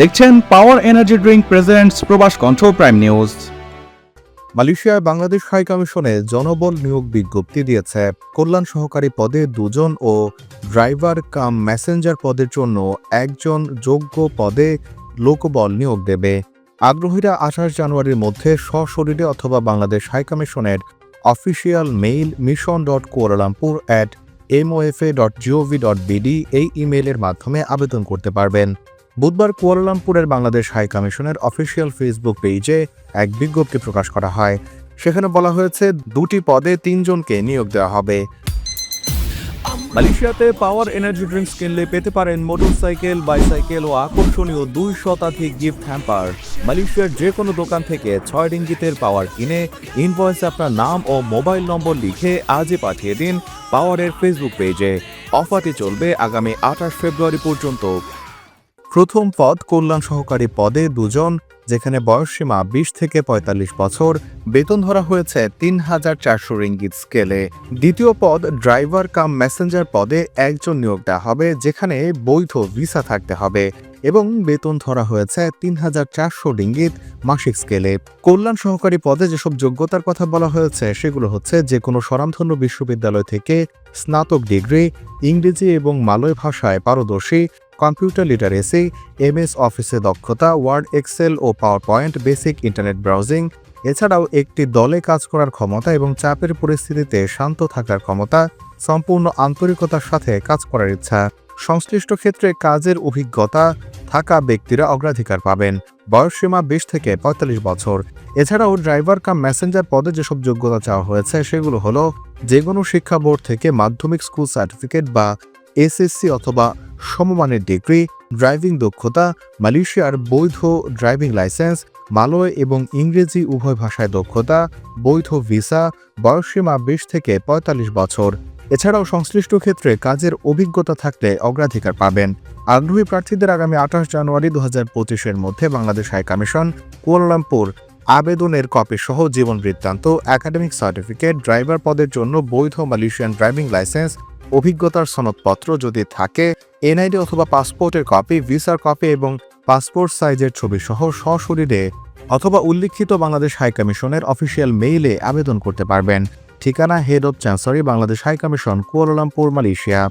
দেখছেন power energy drink presents প্রবাস কণ্ঠ প্রাইম নিউজ মালয়েশিয়ায় বাংলাদেশ হাই কমিশনে জনবল নিয়োগ বিজ্ঞপ্তি দিয়েছে। কল্যাণ সহকারী পদে দুজন ও ড্রাইভার কাম মেসেঞ্জার পদের জন্য একজন যোগ্য পদে লোকবল নিয়োগ দেবে। আগ্রহীরা আঠাশ জানুয়ারির মধ্যে সশরীরে অথবা বাংলাদেশ হাই কমিশনের official mail mission dot Kuala Lumpur at MOFA dot GOV dot BD এই ইমেইলের মাধ্যমে আবেদন করতে পারবেন। বুধবার কুয়ালালামপুরের বাংলাদেশ হাই কমিশনের অফিসিয়াল ফেসবুক পেজে এক বিজ্ঞপ্তি প্রকাশ করা হয়। সেখানে বলা হয়েছে, দুটি পদে তিনজনকে নিয়োগ দেওয়া হবে। মালয়েশিয়াতে পাওয়ার এনার্জি ড্রিঙ্কস কিনলে পেতে পারেন মোটরসাইকেল, বাইসাইকেল ও আকর্ষণীয় দুই শতাধিক গিফট হ্যাম্পার। মালয়েশিয়ার যে কোনো দোকান থেকে ছয় রিঙ্গিতের পাওয়ার কিনে ইনভয়েসে আপনার নাম ও মোবাইল নম্বর লিখে আজই পাঠিয়ে দিন পাওয়ারের ফেসবুক পেজে। অফারটি চলবে আগামী আঠাশ ফেব্রুয়ারি পর্যন্ত। প্রথম পদ কল্যাণ সহকারী পদে দুজন, যেখানে বয়সসীমা বিশ থেকে পঁয়তাল্লিশ বছর। বেতন ধরা হয়েছে তিন হাজার চারশো রিঙ্গিত স্কেলে। দ্বিতীয় পদ ড্রাইভার কাম মেসেঞ্জার পদে একজন নিয়োগ দেওয়া হবে, যেখানে বৈধ ভিসা থাকতে হবে। এবং বেতন ধরা হয়েছে তিন হাজার চারশো রিঙ্গিত মাসিক স্কেলে। কল্যাণ সহকারী পদে যেসব যোগ্যতার কথা বলা হয়েছে, সেগুলো হচ্ছে যে কোনো স্বনামধন্য বিশ্ববিদ্যালয় থেকে স্নাতক ডিগ্রি, ইংরেজি এবং মালয় ভাষায় পারদর্শী কম্পিউটার লিটারেসি এমএস অফিসে দক্ষতা ওয়ার্ড এক্সেল ও PowerPoint basic internet browsing, এছাড়াও একটি দলে কাজ করার ক্ষমতা এবং চাপের পরিস্থিতিতে শান্ত থাকার ক্ষমতা, সম্পূর্ণ আন্তরিকতার সাথে কাজ করার ইচ্ছা। সংশ্লিষ্ট ক্ষেত্রে কাজের অভিজ্ঞতা থাকা ব্যক্তিরা অগ্রাধিকার পাবেন। বয়সসীমা বিশ থেকে পঁয়তাল্লিশ বছর। এছাড়াও ড্রাইভার কাম মেসেঞ্জার পদে যেসব যোগ্যতা চাওয়া হয়েছে, সেগুলো হলো যে কোনো শিক্ষা বোর্ড থেকে মাধ্যমিক স্কুল সার্টিফিকেট বা এসএসসি অথবা সমমানের ডিগ্রি, ড্রাইভিং দক্ষতা, মালয়েশিয়ার বৈধ ড্রাইভিং লাইসেন্স, মালয় এবং ইংরেজি উভয় ভাষায় দক্ষতা, বৈধ ভিসা, বয়সসীমা বিশ থেকে পঁয়তাল্লিশ বছর। এছাড়াও সংশ্লিষ্ট ক্ষেত্রে কাজের অভিজ্ঞতা থাকলে অগ্রাধিকার পাবেন। আগ্রহী প্রার্থীদের আগামী আঠাশ জানুয়ারি দু হাজার পঁচিশের মধ্যে Bangladesh high commission Kuala Lumpur আবেদনের কপি সহ জীবন বৃত্তান্ত, একাডেমিক সার্টিফিকেট, ড্রাইভার পদের জন্য বৈধ মালয়েশিয়ান ড্রাইভিং লাইসেন্স অভিজ্ঞতার সনদপত্র যদি থাকে, এনআইডি অথবা পাসপোর্টের কপি, ভিসার কপি এবং পাসপোর্ট সাইজের ছবি সহ সশরীরে অথবা উল্লিখিত বাংলাদেশ হাই কমিশনের অফিসিয়াল মেইলে আবেদন করতে পারবেন। ঠিকানা head of chancery Bangladesh high commission, Kuala Lumpur, Malaysia.